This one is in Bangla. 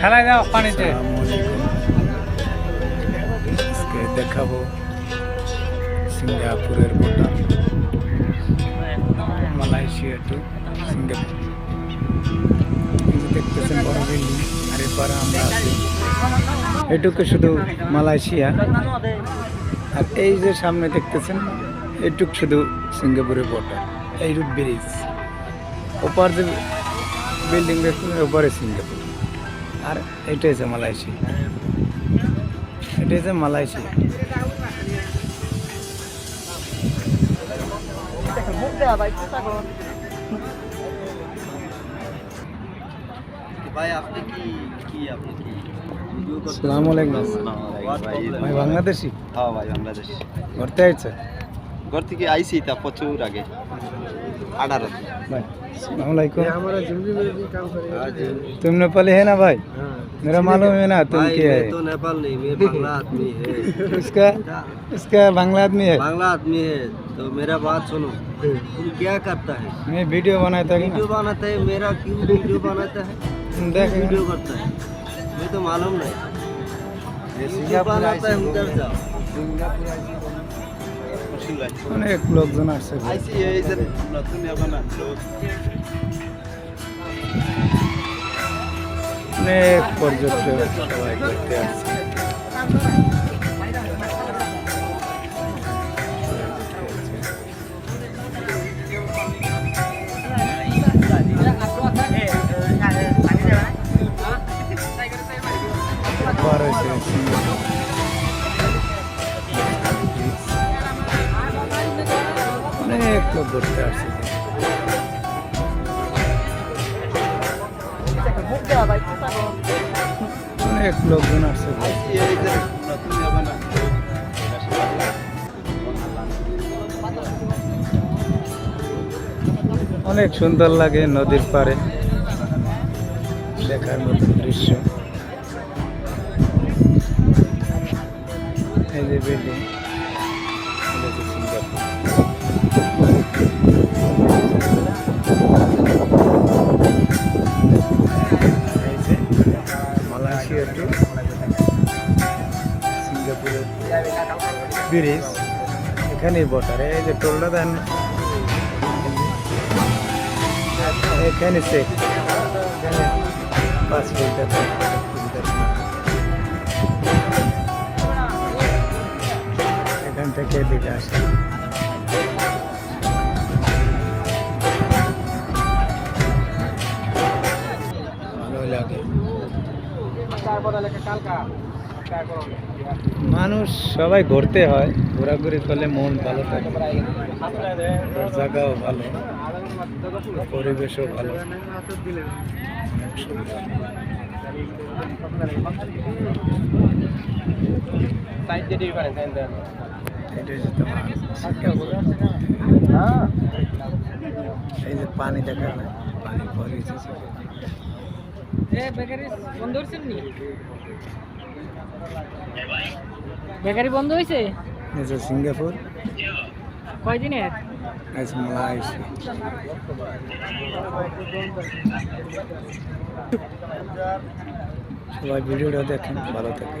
ফেলাই দাও পানিতে। আজকে দেখাবো সিঙ্গাপুরের ভুটান মালয়েশিয়া টু সিঙ্গাপুর। দেখতেছেন বড় বিল্ডিং এটুকু শুধু মালয়েশিয়া। আর এই যে সামনে দেখতেছেন, এটুক শুধু সিঙ্গাপুরের বর্ডার, এই রুট ব্রিজ। ওপার যে বিল্ডিং দেখছেন ওপারে সিঙ্গাপুর। আর এটা হচ্ছে মালয়েশিয়া এটা হচ্ছে মালয়েশিয়া ভাই আসসালামু আলাইকুম। বাংলাদেশি? হ্যাঁ ভাই বাংলাদেশ। ঘুরতে আইছে? ঘর থেকে আইসি তা প্রচুর আগে। अठारह तुम नेपाली है ना भाई मेरा मालूम है ना तुम क्या है तो नेपाल नहीं मैं बांग्ला आदमी है उसका उसका बांग्ला आदमी है बांग्ला आदमी है तो मेरा बात सुनो तुम क्या करता है मैं वीडियो बनाता है वीडियो बनाता है मेरा क्यों वीडियो बनाता है देख वीडियो करता है मैं तो मालूम नहीं सिंगापुर आता है उधर जाओ অনেক লোকজন আসছে। অনেক পর্যটক সবাই ঘুরতে অনেক লোকজন আসছে অনেক সুন্দর লাগে নদীর পাড়ে। দেখার মতো দৃশ্য। এই যে বিল্ডিং মালয়েশিয়া টু সিঙ্গাপুরের ব্রিজ এখানেই বটার এই যে টোলটা দেন। এখানে সে পাঁচ মিনিট এখান থেকে এদিকে আসে। লাগে। মানুষ সবাই ঘুরতে হয় ঘোরাঘুরি করলে মন ভালো থাকে। জায়গাও ভালো পরিবেশও ভালো। সিঙ্গাপুর। এই যে পানি দেখা যায় পানি ভরিয়েছে বেকারি বন্ধ হয়েছে সিঙ্গাপুর। কয়দিনের? সবাই ভিডিওটা দেখেন ভালো থাকে